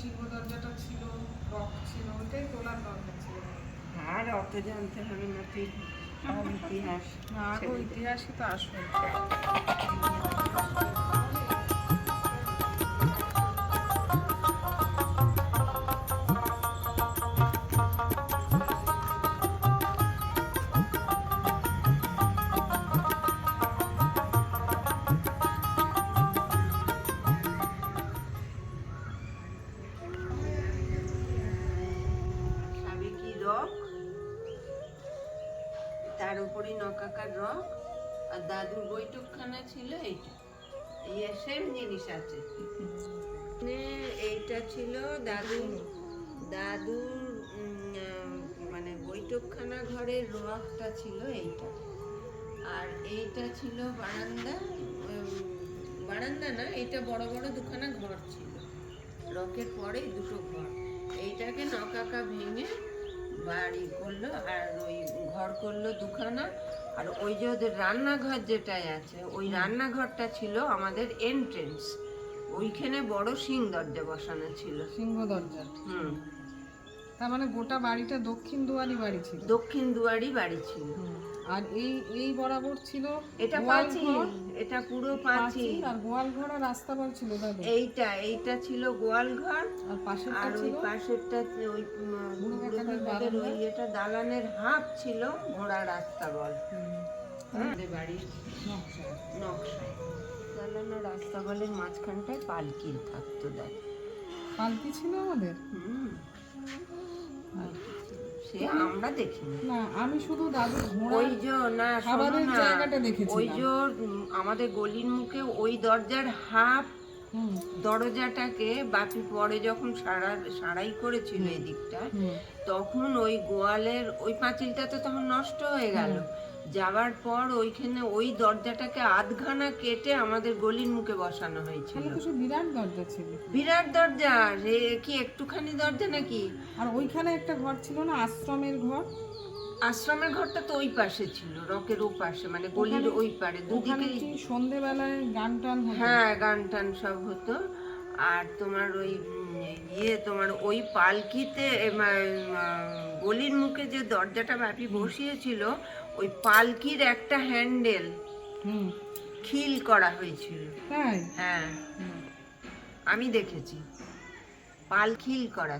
শিল্প দরজাটা ছিল রক ছিল ওইটাই তোলার দরকার ছিল। আর অত জানতে হবে না তুই ইতিহাস না ইতিহাসই তো আসল। তার উপরে নকাকার রক আর দাদুর বৈঠকখানা ছিল এইটা। এই সেম জিনিস আছে। এইটা ছিল দাদু দাদুর মানে বৈঠকখানা ঘরের রকটা ছিল এইটা। আর এইটা ছিল বারান্দা বারান্দা না এটা বড় বড় দুখানা ঘর ছিল। রকের পরে দুটো ঘর। এইটাকে নকাকা ভেঙে বাড়ি করল আর ওই ঘর করল দুখানা। আর ওই যে ওদের রান্নাঘর যেটাই আছে ওই রান্নাঘরটা ছিল আমাদের এন্ট্রেন্স ওইখানে বড় সিং দরজা বসানো ছিল। সিংহ দরজা। হুম। তার মানে গোটা বাড়িটা দক্ষিণ দুয়ারি বাড়ি ছিল? দক্ষিণ দুয়ারি বাড়ি ছিল। আর এই এই বরাবর ছিল এটা পাঁচিল এটা পুরো পাঁচিল। আর গোয়াল ঘর আর রাস্তা বল ছিল দাদু এইটা এইটা ছিল গোয়াল ঘর। আর পাশেরটা আর ওই পাশেরটা ওই। ওই এটা দালানের হাফ ছিল ঘোড়া রাস্তা বল। বাড়ির নকশা। নকশা দালানের রাস্তা বলের মাঝখানটায় পালকির থাকতো দেখ। পালকি ছিল আমাদের? হুম, ছিল। সে আমরা দেখিনি। না আমি শুধু দাদু ওই যে না খাবারের জায়গাটা দেখেছি ওই যে আমাদের গলির মুখে ওই দরজার হাফ দরজাটাকে বাকি পরে যখন সারা সারাই করেছিল এই দিকটা তখন ওই গোয়ালের ওই পাঁচিলটা তো তখন নষ্ট হয়ে গেল। যাওয়ার পর ওইখানে ওই দরজাটাকে আধখানা কেটে আমাদের গলির মুখে বসানো হয়েছিল। বিরাট দরজা ছিল বিরাট দরজা রে কি একটুখানি দরজা নাকি? আর ওইখানে একটা ঘর ছিল না আশ্রমের ঘর? আশ্রমের ঘরটা তো ওই পাশে ছিল রকের ও পাশে মানে গলির ওই পারে দুদিকে সন্ধেবেলায় গান টান হতো? হ্যাঁ গান টান সব হতো। আর তোমার ওই ইয়ে তোমার ওই পালকিতে গলির মুখে যে দরজাটা ব্যাপী বসিয়েছিল ওই পালকির একটা হ্যান্ডেল খিল করা হয়েছিল। হ্যাঁ। আমি দেখেছি। পাল খিল করা।